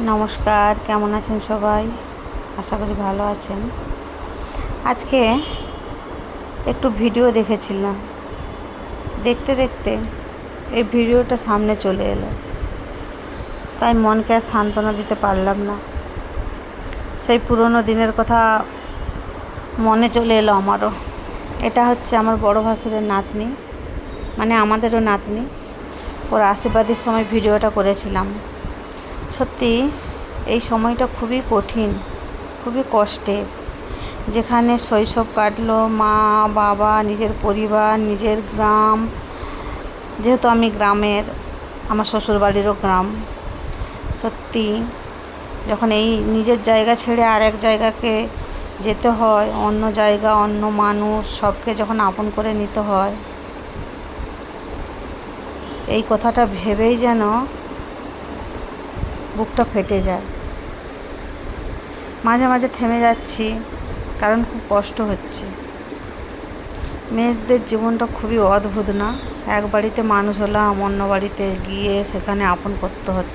নমস্কার, কেমন আছেন সবাই? আশা করি ভালো আছেন। আজকে একটু ভিডিও দেখেছিলাম। দেখতে দেখতে এই ভিডিওটা সামনে চলে এলো। তাই মনকে আর সান্ত্বনা দিতে পারলাম না। সেই পুরনো দিনের কথা মনে চলে এলো আমারও। এটা হচ্ছে আমার বড় ভাসুরের নাতনি মানে আমাদেরও নাতনি। ওর আশীর্বাদের সময় ভিডিওটা করেছিলাম। সত্যি, এই সময়টা খুবই কঠিন, খুবই কষ্টের। যেখানে শৈশব কাটলো, মা, বাবা, নিজের পরিবার, নিজের গ্রাম, যেহেতু আমি গ্রামের, আমার শ্বশুরবাড়িরও গ্রাম, সত্যি, যখন এই নিজের জায়গা ছেড়ে আর এক জায়গাকে যেতে হয়, অন্য জায়গা, অন্য মানুষ, সবকে যখন আপন করে নিতে হয়, এই কথাটা ভেবেই যেন বুকটা ফেটে যায়। মাঝে মাঝে থেমে যাচ্ছি, কারণ খুব কষ্ট হচ্ছে। মেয়েদের জীবনটা খুবই অদ্ভুত না? এক বাড়িতে মানুষ হলাম, অন্য বাড়িতে গিয়ে সেখানে আপন করতে হচ্ছে।